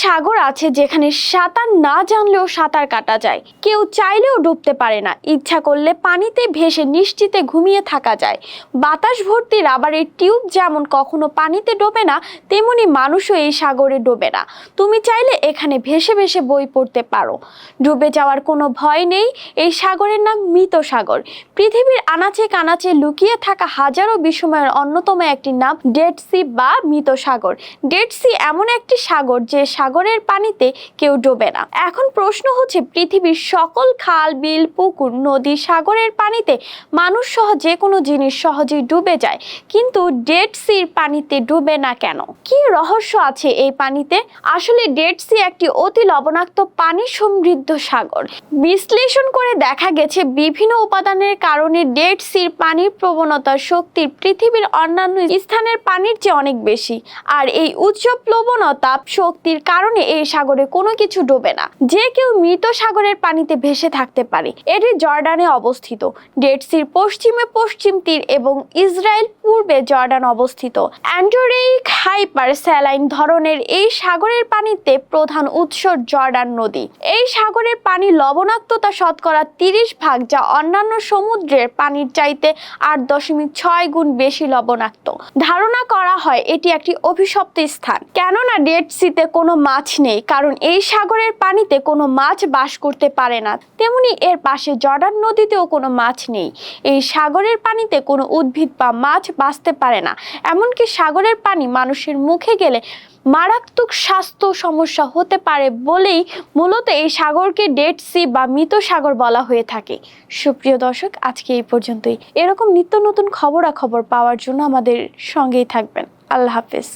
সাগর আছে যেখানে সাঁতার না জানলেও সাঁতার কাটা যায়। কেউ চাইলেও ডুবতে পারে না। ইচ্ছা করলে পানিতে ভেসে নিশ্চিতে ঘুমিয়ে থাকা যায়। বাতাস ভর্তি রাবারের টিউব যেমন কখনো পানিতে ডোবে না, তেমনি মানুষও এই সাগরে ডোবে না। তুমি চাইলে এখানে ভেসে ভেসে বই পড়তে পারো। ডুবে যাওয়ার কোনো ভয় নেই। এই সাগরের নাম মৃত সাগর। পৃথিবীর আনাচে কানাচে লুকিয়ে থাকা হাজারো বিস্ময়ের অন্যতম একটি নাম ডেড সি বা মৃত সাগর। ডেড সি এমন একটি সাগর যে সাগরের পানিতে কেউ ডোবে না। এখন প্রশ্ন হচ্ছে, পৃথিবীর সকল খাল, বিল, পুকুর, নদী সাগরের পানিতে মানুষ সহ যে কোনো জিনিস সহজেই ডুবে যায়, কিন্তু ডেড সির পানিতে ডুবে না কেন? কি রহস্য আছে এই পানিতে? আসলে ডেড সি একটি অতি লবণাক্ত পানি সমৃদ্ধ সাগর। বিশ্লেষণ করে দেখা গেছে, বিভিন্ন উপাদানের কারণে ডেড সির পানির প্রবণতার শক্তির পৃথিবীর অন্যান্য স্থানের পানির চেয়ে অনেক বেশি। আর এই উচ্চ প্লবনতা শক্তির কারণে এই সাগরে কোনো কিছু ডোবে না। যে কেউ মৃত সাগরের পানিতে ভেসে থাকতে পারে, এটি জর্ডানে অবস্থিত। ডেড সির পশ্চিমে পশ্চিম তীর এবং ইসরায়েল পূর্বে জর্ডান অবস্থিত। অ্যান্ডোরেইক হাইপার স্যালাইন ধরনের এই সাগরের পানিতে প্রধান উৎস জর্ডান নদী। এই সাগরের পানি লবণাক্ততা শতকরা তিরিশ ভাগ যা অন্যান্য সমুদ্রের পানির চাইতে আট দশমিক ছয় গুণ বেশি লবণাক্ত। ধারণা করা হয় এটি একটি অভিশপ্ত স্থান। কেননা ডেড সিতে কোনো মাছ নেই, কারণ এই সাগরের পানিতে কোনো মাছ বাস করতে পারে না। তেমনি এর পাশে জর্ডান নদীতেও কোনো মাছ নেই। এই সাগরের পানিতে কোনো উদ্ভিদ বা মাছ বাঁচতে পারে না। এমনকি সাগরের পানি মানুষের মুখে গেলে মারাত্মক স্বাস্থ্য সমস্যা হতে পারে বলেই মূলত এই সাগরকে ডেড সি বা মৃত সাগর বলা হয়ে থাকে। সুপ্রিয় দর্শক, আজকে এই পর্যন্তই। এরকম নিত্য নতুন খবরাখবর পাওয়ার জন্য আমাদের সঙ্গেই থাকবেন। আল্লাহ হাফেজ।